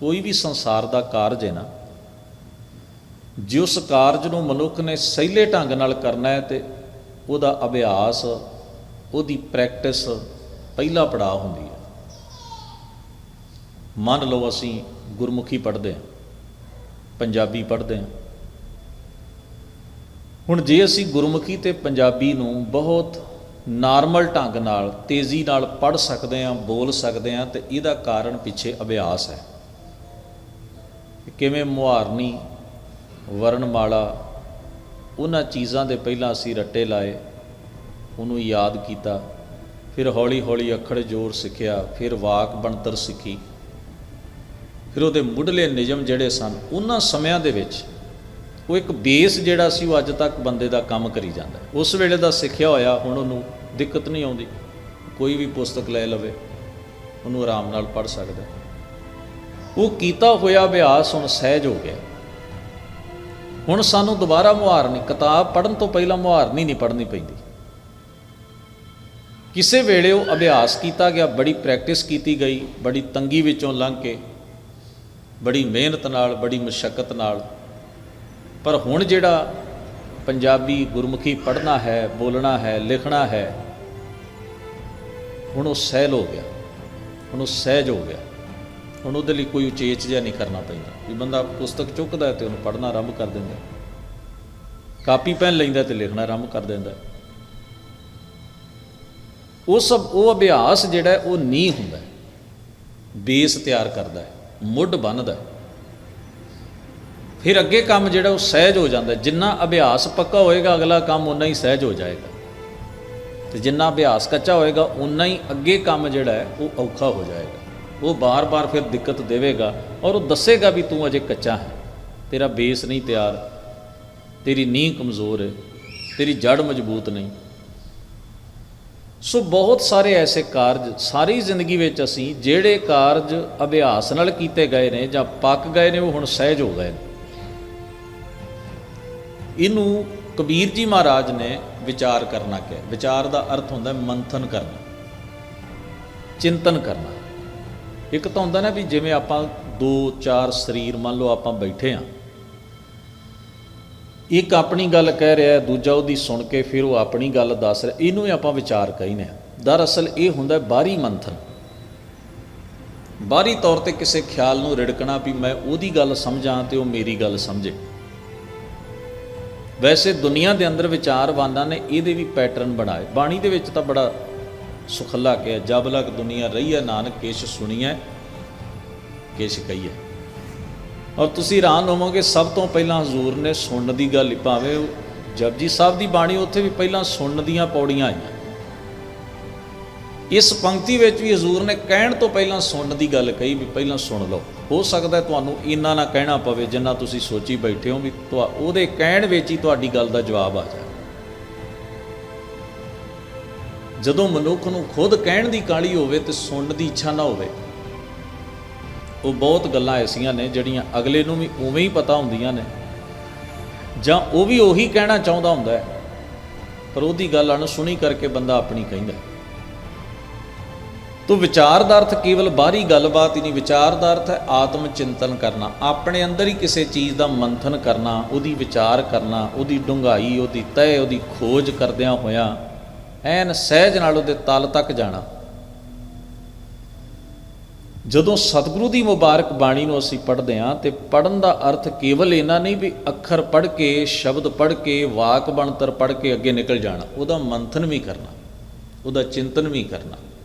ਕੋਈ ਵੀ ਸੰਸਾਰ ਦਾ ਕਾਰਜ ਹੈ ਨਾ, ਜੇ ਉਸ ਕਾਰਜ ਨੂੰ ਮਨੁੱਖ ਨੇ ਸਹੀਲੇ ਢੰਗ ਨਾਲ ਕਰਨਾ ਹੈ ਤੇ ਉਹਦਾ ਅਭਿਆਸ, ਉਹਦੀ ਪ੍ਰੈਕਟਿਸ ਪਹਿਲਾ ਪੜਾਅ ਹੁੰਦੀ ਹੈ। ਮੰਨ ਲਓ ਅਸੀਂ ਗੁਰਮੁਖੀ ਪੜ੍ਹਦੇ ਹਾਂ, ਪੰਜਾਬੀ ਪੜ੍ਹਦੇ ਹਾਂ। ਹੁਣ ਜੇ ਅਸੀਂ ਗੁਰਮੁਖੀ ਤੇ ਪੰਜਾਬੀ ਨੂੰ ਬਹੁਤ ਨਾਰਮਲ ਢੰਗ ਨਾਲ, ਤੇਜ਼ੀ ਨਾਲ ਪੜ੍ਹ ਸਕਦੇ ਹਾਂ, ਬੋਲ ਸਕਦੇ ਹਾਂ ਤੇ ਇਹਦਾ ਕਾਰਨ ਪਿੱਛੇ ਅਭਿਆਸ ਹੈ। ਕਿਵੇਂ ਮੁਹਾਰਨੀ, ਵਰਣਮਾਲਾ, ਉਹਨਾਂ ਚੀਜ਼ਾਂ ਦੇ ਪਹਿਲਾਂ ਅਸੀਂ ਰੱਟੇ ਲਾਏ, ਉਹਨੂੰ ਯਾਦ ਕੀਤਾ, ਫਿਰ ਹੌਲੀ ਹੌਲੀ ਅੱਖਰ ਜ਼ੋਰ ਸਿੱਖਿਆ, ਫਿਰ ਵਾਕ ਬਣਤਰ ਸਿੱਖੀ। ਫਿਰ ਉਹਦੇ ਮੁੱਢਲੇ ਨਿਯਮ ਜਿਹੜੇ ਸਨ, ਉਹਨਾਂ ਸਮਿਆਂ ਦੇ ਵਿੱਚ ਉਹ ਇੱਕ ਬੇਸ ਜਿਹੜਾ ਸੀ, ਉਹ ਅੱਜ ਤੱਕ ਬੰਦੇ ਦਾ ਕੰਮ ਕਰੀ ਜਾਂਦਾ। ਉਸ ਵੇਲੇ ਦਾ ਸਿੱਖਿਆ ਹੋਇਆ, ਹੁਣ ਉਹਨੂੰ ਦਿੱਕਤ ਨਹੀਂ ਆਉਂਦੀ। ਕੋਈ ਵੀ ਪੁਸਤਕ ਲੈ ਲਵੇ, ਉਹਨੂੰ ਆਰਾਮ ਨਾਲ ਪੜ੍ਹ ਸਕਦਾ। ਉਹ ਕੀਤਾ ਹੋਇਆ ਅਭਿਆਸ ਹੁਣ ਸਹਿਜ ਹੋ ਗਿਆ। ਹੁਣ ਸਾਨੂੰ ਦੁਬਾਰਾ ਮੁਹਾਰਨੀ ਕਿਤਾਬ ਪੜ੍ਹਨ ਤੋਂ ਪਹਿਲਾਂ ਮੁਹਾਰਨੀ ਨਹੀਂ ਪੜ੍ਹਨੀ ਪੈਂਦੀ। ਕਿਸੇ ਵੇਲੇ ਉਹ ਅਭਿਆਸ ਕੀਤਾ ਗਿਆ, ਬੜੀ ਪ੍ਰੈਕਟਿਸ ਕੀਤੀ ਗਈ, ਬੜੀ ਤੰਗੀ ਵਿੱਚੋਂ ਲੰਘ ਕੇ, ਬੜੀ ਮਿਹਨਤ ਨਾਲ, ਬੜੀ ਮੁਸ਼ਕਲ ਨਾਲ। ਪਰ ਹੁਣ ਜਿਹੜਾ ਪੰਜਾਬੀ ਗੁਰਮੁਖੀ ਪੜ੍ਹਨਾ ਹੈ, ਬੋਲਣਾ ਹੈ, ਲਿਖਣਾ ਹੈ, ਹੁਣ ਉਹ ਸਹਿਲ ਹੋ ਗਿਆ, ਹੁਣ ਉਹ ਸਹਿਜ ਹੋ ਗਿਆ। ਹੁਣ ਉਹਦੇ ਲਈ ਕੋਈ ਉਚੇਚ ਜਿਹਾ ਨਹੀਂ ਕਰਨਾ ਪੈਂਦਾ। ਵੀ ਬੰਦਾ ਪੁਸਤਕ ਚੁੱਕਦਾ ਹੈ ਤੇ ਉਹਨੂੰ ਪੜ੍ਹਨਾ ਆਰੰਭ ਕਰ ਦਿੰਦਾ ਕਾਪੀ ਪੈਨ ਲੈਂਦਾ ਤੇ ਲਿਖਣਾ ਆਰੰਭ ਕਰ ਦਿੰਦਾ ਉਹ ਸਭ, ਉਹ ਅਭਿਆਸ ਜਿਹੜਾ ਉਹ ਨਹੀਂ ਹੁੰਦਾ ਬੇਸ ਤਿਆਰ ਕਰਦਾ ਹੈ, ਮੁੱਢ ਬੰਨਦਾ ਫਿਰ ਅੱਗੇ ਕੰਮ ਜਿਹੜਾ ਉਹ ਸਹਿਜ ਹੋ ਜਾਂਦਾ ਜਿੰਨਾ ਅਭਿਆਸ ਪੱਕਾ ਹੋਏਗਾ, ਅਗਲਾ ਕੰਮ ਉਨਾ ਹੀ ਸਹਿਜ ਹੋ ਜਾਏਗਾ। ਤੇ ਜਿੰਨਾ ਅਭਿਆਸ ਕੱਚਾ ਹੋਏਗਾ ਉਨਾ ਹੀ ਅੱਗੇ ਕੰਮ ਜਿਹੜਾ ਹੈ, ਉਹ ਔਖਾ ਹੋ ਜਾਏਗਾ। ਉਹ ਬਾਰ-ਬਾਰ ਫਿਰ ਦਿੱਕਤ ਦੇਵੇਗਾ ਔਰ ਉਹ ਦੱਸੇਗਾ ਵੀ ਤੂੰ ਅਜੇ ਕੱਚਾ ਹੈ। ਤੇਰਾ ਬੇਸ ਨਹੀਂ ਤਿਆਰ। ਤੇਰੀ ਨੀਂਹ ਕਮਜ਼ੋਰ ਹੈ। ਤੇਰੀ ਜੜ ਮਜ਼ਬੂਤ ਨਹੀਂ। ਸੋ ਬਹੁਤ ਸਾਰੇ ਐਸੇ ਕਾਰਜ ਸਾਰੀ ਜ਼ਿੰਦਗੀ ਵਿੱਚ ਅਸੀਂ ਜਿਹੜੇ ਕਾਰਜ ਅਭਿਆਸ ਨਾਲ ਕੀਤੇ ਗਏ ਨੇ ਜਾਂ ਪੱਕ ਗਏ ਨੇ, ਉਹ ਹੁਣ ਸਹਿਜ ਹੋ ਗਏ ਨੇ। ਇਹਨੂੰ ਕਬੀਰ ਜੀ ਮਹਾਰਾਜ ਨੇ ਵਿਚਾਰ ਕਰਨਾ ਕਿਹਾ। ਵਿਚਾਰ ਦਾ ਅਰਥ ਹੁੰਦਾ ਮੰਥਨ ਕਰਨਾ, ਚਿੰਤਨ ਕਰਨਾ। ਇੱਕ ਤਾਂ ਹੁੰਦਾ ਨਾ ਵੀ ਜਿਵੇਂ ਆਪਾਂ ਦੋ, ਚਾਰ ਸਰੀਰ ਮੰਨ ਲਓ ਆਪਾਂ ਬੈਠੇ ਆ। ਇੱਕ ਆਪਣੀ ਗੱਲ ਕਹਿ ਰਿਹਾ, ਦੂਜਾ ਉਹਦੀ ਸੁਣ ਕੇ ਫਿਰ ਉਹ ਆਪਣੀ ਗੱਲ ਦੱਸ ਰਿਹਾ। ਇਹਨੂੰ ਹੀ ਆਪਾਂ ਵਿਚਾਰ ਕਹਿੰਦੇ ਆ। ਦਰਅਸਲ ਇਹ ਹੁੰਦਾ ਬਾਹਰੀ ਮੰਥਨ। ਬਾਹਰੀ ਤੌਰ ਤੇ ਕਿਸੇ ਖਿਆਲ ਨੂੰ ਰਿੜਕਣਾ ਵੀ ਮੈਂ ਉਹਦੀ ਗੱਲ ਸਮਝਾਂ ਤੇ ਉਹ ਮੇਰੀ ਗੱਲ ਸਮਝੇ। ਵੈਸੇ ਦੁਨੀਆ ਦੇ ਅੰਦਰ ਵਿਚਾਰਵਾਨਾਂ ਨੇ ਇਹਦੇ ਵੀ ਪੈਟਰਨ ਬਣਾਏ। ਬਾਣੀ ਦੇ ਵਿੱਚ ਤਾਂ ਬੜਾ ਸੁਖੱਲਾ ਕਿਹਾ ਜਬ ਲਕ ਦੁਨੀਆ ਰਹੀ ਹੈ, ਨਾਨਕ ਕਿਛ ਸੁਣੀਐ ਕਿਛ ਕਹੀਐ। ਔਰ ਤੁਸੀਂ ਹੈਰਾਨ ਹੋਵੋਗੇ, ਸਭ ਤੋਂ ਪਹਿਲਾਂ ਹਜ਼ੂਰ ਨੇ ਸੁਣਨ ਦੀ ਗੱਲ ਹੀ ਭਾਵੇਂ ਉਹ ਜਪਜੀ ਸਾਹਿਬ ਦੀ ਬਾਣੀ ਉੱਥੇ ਵੀ ਪਹਿਲਾਂ ਸੁਣਨ ਦੀਆਂ ਪੌੜੀਆਂ ਆਈਆਂ। ਇਸ ਪੰਕਤੀ ਵਿੱਚ ਵੀ ਹਜ਼ੂਰ ਨੇ ਕਹਿਣ ਤੋਂ ਪਹਿਲਾਂ ਸੁਣਨ ਦੀ ਗੱਲ ਕਹੀ ਵੀ ਪਹਿਲਾਂ ਸੁਣ ਲਓ। ਹੋ ਸਕਦਾ ਤੁਹਾਨੂੰ ਇੰਨਾ ਨਾ ਕਹਿਣਾ ਪਵੇ ਜਿੰਨਾ ਤੁਸੀਂ ਸੋਚੀ ਬੈਠੇ ਹੋ ਵੀ ਤੁਹਾ- ਉਹਦੇ ਕਹਿਣ ਵਿੱਚ ਹੀ ਤੁਹਾਡੀ ਗੱਲ ਦਾ ਜਵਾਬ ਆ ਜਾਵੇ ਜਦੋਂ ਮਨੁੱਖ ਨੂੰ ਖੁਦ ਕਹਿਣ ਦੀ ਕਾਲੀ ਹੋਵੇ ਤੇ ਸੁਣਨ ਦੀ ਇੱਛਾ ਨਾ ਹੋਵੇ। ਉਹ ਬਹੁਤ ਗੱਲਾਂ ਐਸੀਆਂ ਨੇ ਜਿਹੜੀਆਂ ਅਗਲੇ ਨੂੰ ਵੀ ਉਵੇਂ ਹੀ ਪਤਾ ਹੁੰਦੀਆਂ ਨੇ। ਜਾਂ ਉਹ ਵੀ ਉਹੀ ਕਹਿਣਾ ਚਾਹੁੰਦਾ ਹੁੰਦਾ ਹੈ। ਪਰ ਉਹਦੀ ਗੱਲ ਅਣਸੁਣੀ ਕਰਕੇ ਬੰਦਾ ਆਪਣੀ ਕਹਿੰਦਾ ਹੈ। ਤੋ ਵਿਚਾਰ ਦਾ ਅਰਥ ਕੇਵਲ ਬਾਹਰੀ ਗੱਲਬਾਤ ਹੀ ਨਹੀਂ, ਵਿਚਾਰ ਦਾ ਅਰਥ ਹੈ ਆਤਮ ਚਿੰਤਨ ਕਰਨਾ। ਆਪਣੇ ਅੰਦਰ ਹੀ ਕਿਸੇ ਚੀਜ਼ ਦਾ ਮੰਥਨ ਕਰਨਾ, ਉਹਦੀ ਵਿਚਾਰ ਕਰਨਾ, ਉਹਦੀ ਡੂੰਘਾਈ, ਉਹਦੀ ਤਹਿ, ਉਹਦੀ ਖੋਜ ਕਰਦਿਆਂ ਹੋਇਆਂ ਐਨ ਸਹਿਜ ਨਾਲ ਉਹਦੇ ਤਲ ਤੱਕ ਜਾਣਾ। ਜਦੋਂ ਸਤਿਗੁਰੂ ਦੀ ਮੁਬਾਰਕ ਬਾਣੀ ਨੂੰ ਅਸੀਂ ਪੜ੍ਹਦੇ ਹਾਂ ਤੇ ਪੜਨ ਦਾ ਅਰਥ ਕੇਵਲ ਇਹਨਾਂ ਨਹੀਂ ਵੀ ਅੱਖਰ ਪੜ੍ਹ ਕੇ, ਸ਼ਬਦ ਪੜ੍ਹ ਕੇ, ਵਾਕ ਬਣਤਰ ਪੜ੍ਹ ਕੇ ਅੱਗੇ ਨਿਕਲ ਜਾਣਾ, ਉਹਦਾ ਮੰਥਨ ਵੀ ਕਰਨਾ, ਉਹਦਾ ਚਿੰਤਨ ਵੀ ਕਰਨਾ।